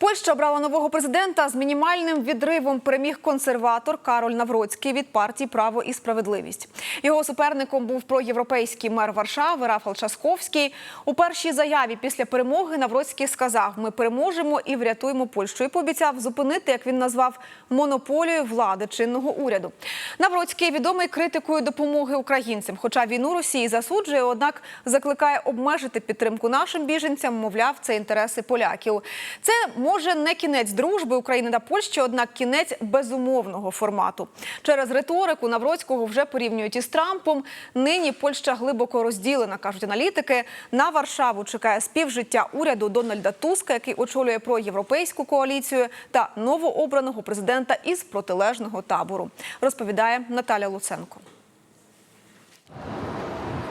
Польща обрала нового президента з мінімальним відривом. Переміг консерватор Кароль Навроцький від партії Право і справедливість. Його суперником був проєвропейський мер Варшави Рафал Часковський. У першій заяві після перемоги Навроцький сказав: Ми переможемо і врятуємо Польщу. І пообіцяв зупинити, як він назвав, монополію влади чинного уряду. Навроцький відомий критикою допомоги українцям. Хоча війну Росії засуджує, однак закликає обмежити підтримку нашим біженцям. Мовляв, це інтереси поляків. Це може не кінець дружби України та Польщі, однак кінець безумовного формату. Через риторику Навроцького вже порівнюють із Трампом. Нині Польща глибоко розділена, кажуть аналітики. На Варшаву чекає співжиття уряду Дональда Туска, який очолює проєвропейську коаліцію, та новообраного президента із протилежного табору. Розповідає Наталя Луценко.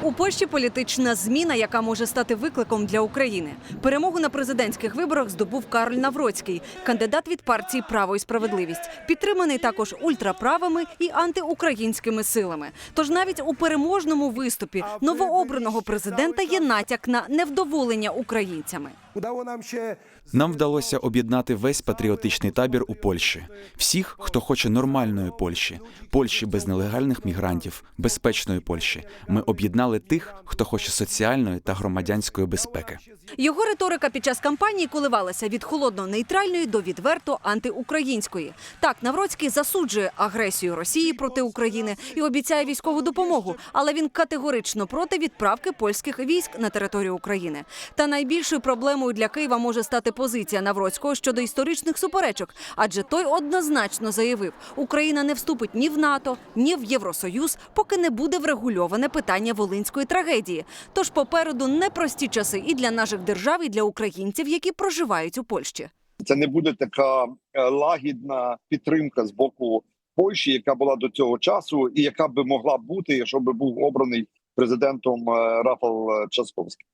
У Польщі політична зміна, яка може стати викликом для України. Перемогу на президентських виборах здобув Кароль Навроцький, кандидат від партії Право і справедливість, підтриманий також ультраправими і антиукраїнськими силами. Тож навіть у переможному виступі новообраного президента є натяк на невдоволення українцями. Udało nam się Нам вдалося об'єднати весь патріотичний табір у Польщі. Всіх, хто хоче нормальної Польщі, Польщі без нелегальних мігрантів, безпечної Польщі. Ми об'єднали тих, хто хоче соціальної та громадянської безпеки. Його риторика під час кампанії коливалася від холодно-нейтральної до відверто антиукраїнської. Так, Навроцький засуджує агресію Росії проти України і обіцяє військову допомогу, але він категорично проти відправки польських військ на територію України. Та найбільшою проблемою для Києва може стати позиція Навроцького щодо історичних суперечок, адже той однозначно заявив, Україна не вступить ні в НАТО, ні в Євросоюз, поки не буде врегульоване питання волинської трагедії. Тож попереду непрості часи і для наших держав, і для українців, які проживають у Польщі. це не буде така е, лагідна підтримка з боку Польщі, яка була до цього часу, і яка би могла бути, якщо би був обраний президентом е, Рафал Часковський.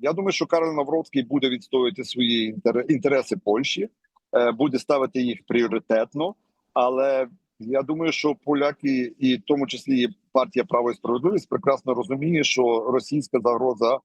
Я думаю, що Карл Навроцький буде відстоювати свої інтер- інтереси Польщі, е, буде ставити їх пріоритетно. Але я думаю, що поляки, і в тому числі партія Право і справедливість, прекрасно розуміє, що російська загроза е,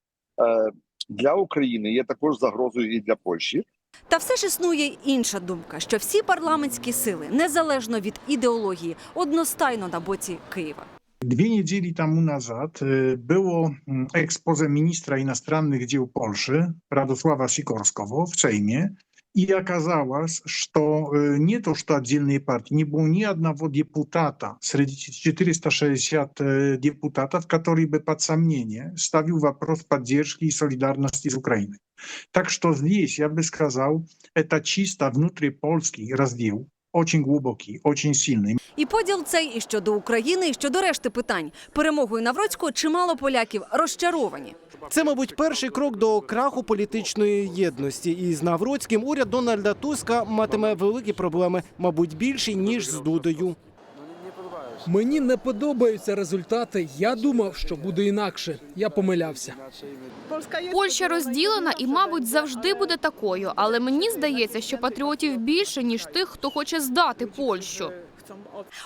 для України є також загрозою і для Польщі. Та все ж існує інша думка, що всі парламентські сили, незалежно від ідеології, одностайно на боці Києва. Dwie niedzieli temu nazad y, było mm, expose ministra иностранных дел Польши Радослава Sikorskowo w Sejmie и оказалось, что э, не то, что отдельные партии, не было ни одного депутата среди 460 э, депутатов, который бы под сомнение ставил вопрос поддержки и солидарности с Украиной. Так что здесь, я бы сказал, это чисто внутрипольский раздел, очень глубокий, очень сильний. І поділ цей і щодо України, і щодо решти питань. Перемогою Навроцького чимало поляків розчаровані. Це, мабуть, перший крок до краху політичної єдності. І з Навроцьким уряд Дональда Туска матиме великі проблеми, мабуть, більші ніж з Дудою. Мені не подобаються результати. Я думав, що буде інакше. Я помилявся. Польща розділена і, мабуть, завжди буде такою. Але мені здається, що патріотів більше ніж тих, хто хоче здати Польщу.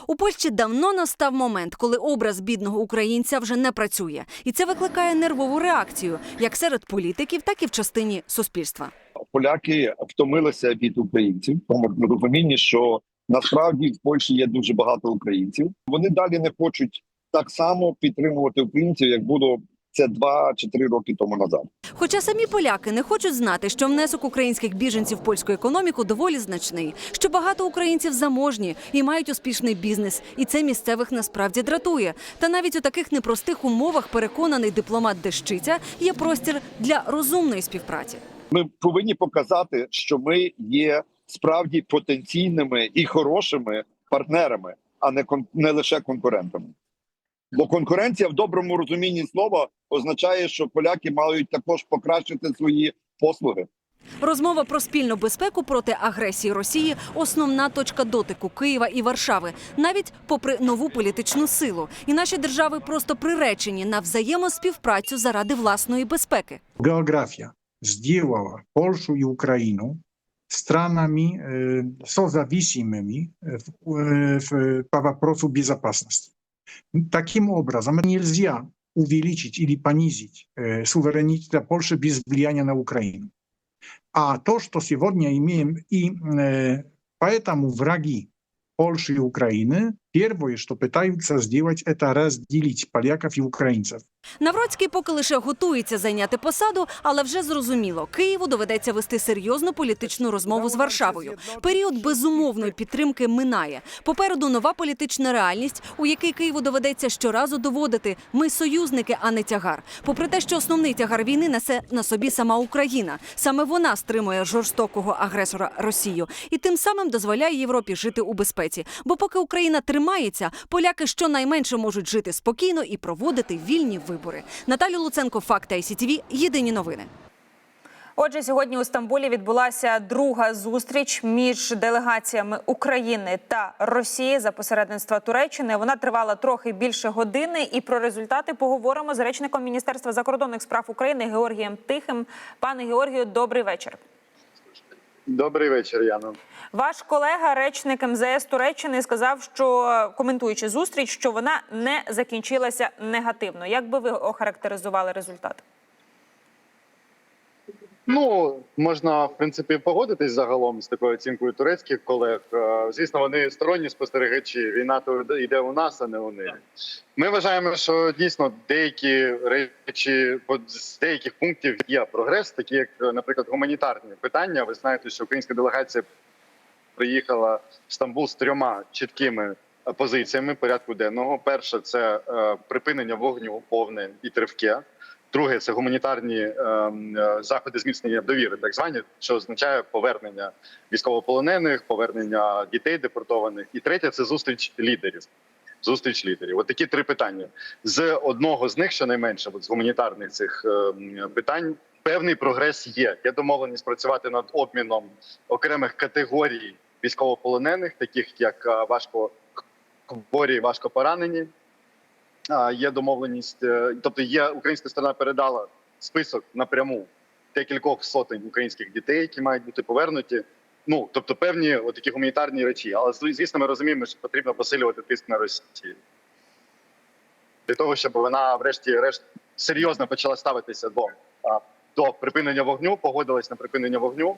У Польщі давно настав момент, коли образ бідного українця вже не працює, і це викликає нервову реакцію як серед політиків, так і в частині суспільства. поляки втомилися від українців, тому розумінні, що насправді в Польщі є дуже багато українців. Вони далі не хочуть так само підтримувати українців, як було це два чи три роки тому назад. Хоча самі поляки не хочуть знати, що внесок українських біженців в польську економіку доволі значний, що багато українців заможні і мають успішний бізнес, і це місцевих насправді дратує. Та навіть у таких непростих умовах переконаний дипломат Дещиця є простір для розумної співпраці. Ми повинні показати, що ми є справді потенційними і хорошими партнерами, а не кон- не лише конкурентами. Бо конкуренція в доброму розумінні слова означає, що поляки мають також покращити свої послуги. Розмова про спільну безпеку проти агресії Росії основна точка дотику Києва і Варшави, навіть попри нову політичну силу. І наші держави просто приречені на взаємоспівпрацю заради власної безпеки. Geografia сделала Польшу и Украину странами э, созависимыми в, э, в- по вопросу безопасности. Таким образом, нельзя увеличить или понизить э, суверенитет Польши без влияния на Украину. А то, что сегодня имеем, и э, поэтому враги Польши и Украины первое, что пытаются сделать, это разделить поляков и украинцев. Навроцький поки лише готується зайняти посаду, але вже зрозуміло, Києву доведеться вести серйозну політичну розмову з Варшавою. Період безумовної підтримки минає. Попереду нова політична реальність, у якій Києву доведеться щоразу доводити: ми союзники, а не тягар. Попри те, що основний тягар війни несе на собі сама Україна. Саме вона стримує жорстокого агресора Росію і тим самим дозволяє Європі жити у безпеці. Бо поки Україна тримається, поляки щонайменше можуть жити спокійно і проводити вільні вибори. Наталя Луценко, Факти ICTV, Єдині новини. Отже, сьогодні у Стамбулі відбулася друга зустріч між делегаціями України та Росії за посередництва Туреччини. Вона тривала трохи більше години. І про результати поговоримо з речником Міністерства закордонних справ України Георгієм Тихим. Пане Георгію, добрий вечір. Добрий вечір, Яно. Ваш колега, речник МЗС Туреччини, сказав, що коментуючи зустріч, що вона не закінчилася негативно. Як би ви охарактеризували результат? Ну можна в принципі погодитись загалом з такою оцінкою турецьких колег. Е, Звісно, вони сторонні спостерігачі. Війна то йде у нас, а не у них. Ми вважаємо, що дійсно деякі речі з деяких пунктів є прогрес, такі як, е, наприклад, гуманітарні питання. Ви знаєте, що українська делегація приїхала в Стамбул з трьома чіткими е, позиціями порядку денного. Перше це е, припинення вогню повне і тривке. Друге це гуманітарні е, е, заходи зміцнення довіри, так звані, що означає повернення військовополонених, повернення дітей депортованих. І третє це зустріч лідерів. Зустріч лідерів. От такі три питання. З одного з них, щонайменше, от з гуманітарних цих е, питань, певний прогрес є. Є домовленість працювати над обміном окремих категорій військовополонених, таких як е, важко хворі, важко поранені. Є домовленість, е, тобто є українська сторона передала список напряму декількох сотень українських дітей, які мають бути повернуті. Ну тобто певні такі гуманітарні речі. Але звісно, ми розуміємо, що потрібно посилювати тиск на Росію для того, щоб вона, врешті-решт, серйозно почала ставитися до, до припинення вогню, погодилась на припинення вогню.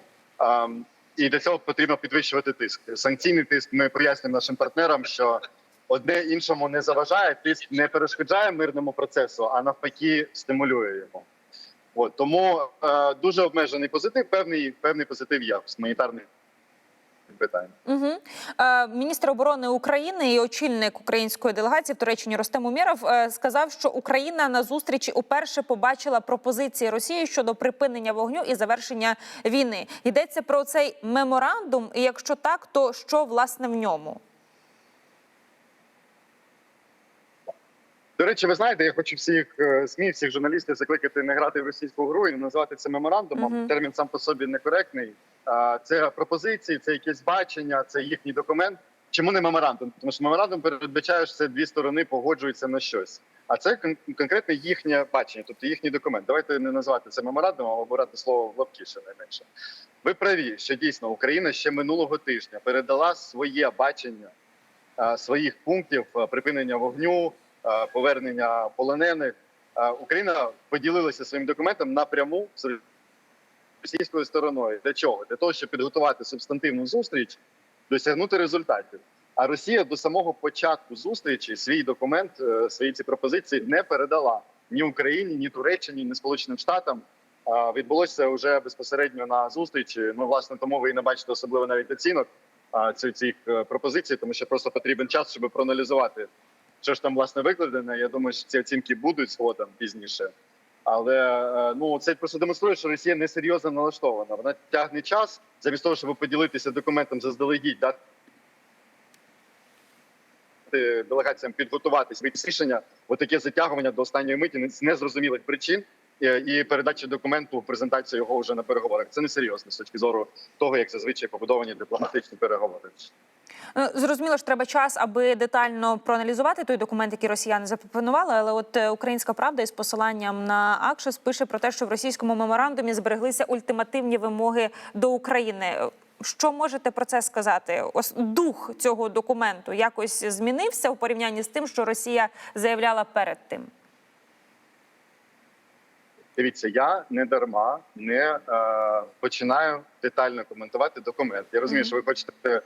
І для цього потрібно підвищувати тиск. Санкційний тиск. Ми пояснюємо нашим партнерам, що одне іншому не заважає, тиск не перешкоджає мирному процесу, а навпаки, стимулює його. От тому е, дуже обмежений позитив. Певний певний позитив є з гуманітарних питань. Угу. Е, міністр оборони України і очільник української делегації в Туреччині Ростем Умєров е, сказав, що Україна на зустрічі уперше побачила пропозиції Росії щодо припинення вогню і завершення війни. Йдеться про цей меморандум. І якщо так, то що власне в ньому? До речі, ви знаєте, я хочу всіх е, СМІ, всіх журналістів закликати не грати в російську гру і не називати це меморандумом. Мгм. Термін сам по собі некоректний. Це пропозиції, це якесь бачення, це їхній документ. Чому не меморандум? Тому що меморандум передбачає, що це дві сторони погоджуються на щось. А це кон- конкретно їхнє бачення, тобто їхній документ. Давайте не називати це меморандумом, а брати слово в лапки найменше. Ви праві, що дійсно Україна ще минулого тижня передала своє бачення своїх пунктів припинення вогню, повернення полонених. Україна поділилася своїм документом напряму з російською стороною. Для чого? Для того, щоб підготувати субстантивну зустріч, досягнути результатів. А Росія до самого початку зустрічі свій документ, е, свої ці пропозиції не передала ні Україні, ні Туреччині, ні Сполученим Штатам. Відбулося вже безпосередньо на зустрічі. Ну, власне, тому ви і не бачите особливо навіть оцінок цих, е, пропозицій, тому що просто потрібен час, щоб проаналізувати, що ж там власне викладено. Я думаю, що ці оцінки будуть згодом пізніше. Але е, ну це просто демонструє, що Росія несерйозно налаштована. Вона тягне час замість того, щоб поділитися документом заздалегідь, дати делегаціям підготуватись від рішення. Отаке затягування до останньої миті з незрозумілих причин е, і передача документу, презентація його вже на переговорах. Це несерйозно з точки зору того, як зазвичай побудовані дипломатичні переговори. Ну, Зрозуміло, що треба час, аби детально проаналізувати той документ, який росіяни запропонували. Але от е, Українська правда із посиланням на Акшес пише про те, що в російському меморандумі збереглися ультимативні вимоги до України. Що можете про це сказати? Ось дух цього документу якось змінився у порівнянні з тим, що Росія заявляла перед тим. Дивіться, я не дарма не е, починаю детально коментувати документ. Я розумію, Мгм. що ви хочете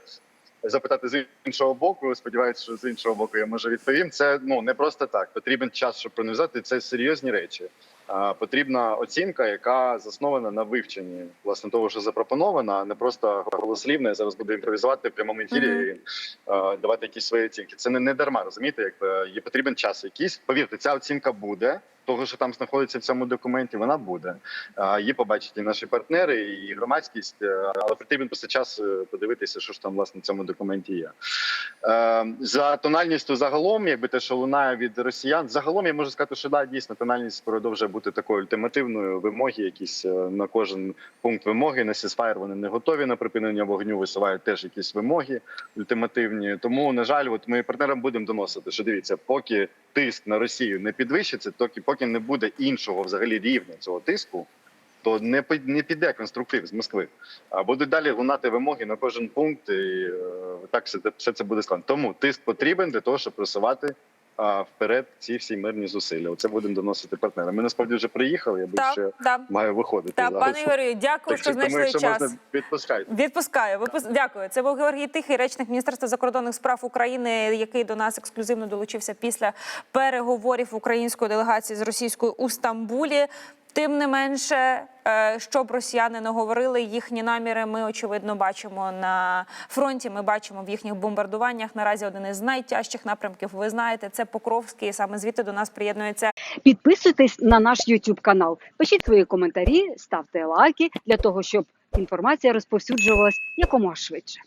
запитати з іншого боку. Сподіваюся, що з іншого боку я може відповім. Це ну не просто так. Потрібен час, щоб пронизати Це серйозні речі. Е, потрібна оцінка, яка заснована на вивченні власне того, що запропоновано, а не просто голослівне. Я зараз буду імпровізувати в прямому ефірі Мгм. і е, давати якісь свої оцінки. Це не, не дарма, розумієте? Якби є потрібен час якийсь. Повірте, ця оцінка буде. Того, що там знаходиться в цьому документі, вона буде. Її побачать і наші партнери, і громадськість, е, але потрібен просто час е, подивитися, що ж там власне в цьому документі є. Е, За тональністю загалом, якби те, що лунає від росіян, загалом я можу сказати, що да, дійсно тональність продовжує бути такою ультимативною. Вимоги, якісь е, на кожен пункт вимоги. На сісфайр вони не готові на припинення вогню, висувають теж якісь вимоги ультимативні. Тому, на жаль, от ми партнерам будемо доносити, що дивіться, поки тиск на Росію не підвищиться, поки поки не буде іншого взагалі рівня цього тиску. То не не піде конструктив з Москви, а будуть далі лунати вимоги на кожен пункт, і е, так все, це- буде складно. Тому тиск потрібен для того, щоб просувати вперед ці всі мирні зусилля. Оце будемо доносити партнерам. Ми насправді вже приїхали. Я б ще Так, так. маю виходити. Так, зараз. пане Ігорю, дякую, Так що знайшли тому, час. можна, відпускайте. Відпускаю. Випус... Дякую. Це був Георгій Тихий, речник Міністерства закордонних справ України, який до нас ексклюзивно долучився після переговорів української делегації з російською у Стамбулі. Тим не менше, е, щоб росіяни не говорили, їхні наміри ми очевидно бачимо на фронті. Ми бачимо в їхніх бомбардуваннях. Наразі один із найтяжчих напрямків. Ви знаєте, це Покровський. Саме звідти до нас приєднується Підписуйтесь на наш YouTube канал, пишіть свої коментарі, ставте лайки для того, щоб інформація розповсюджувалась якомога швидше.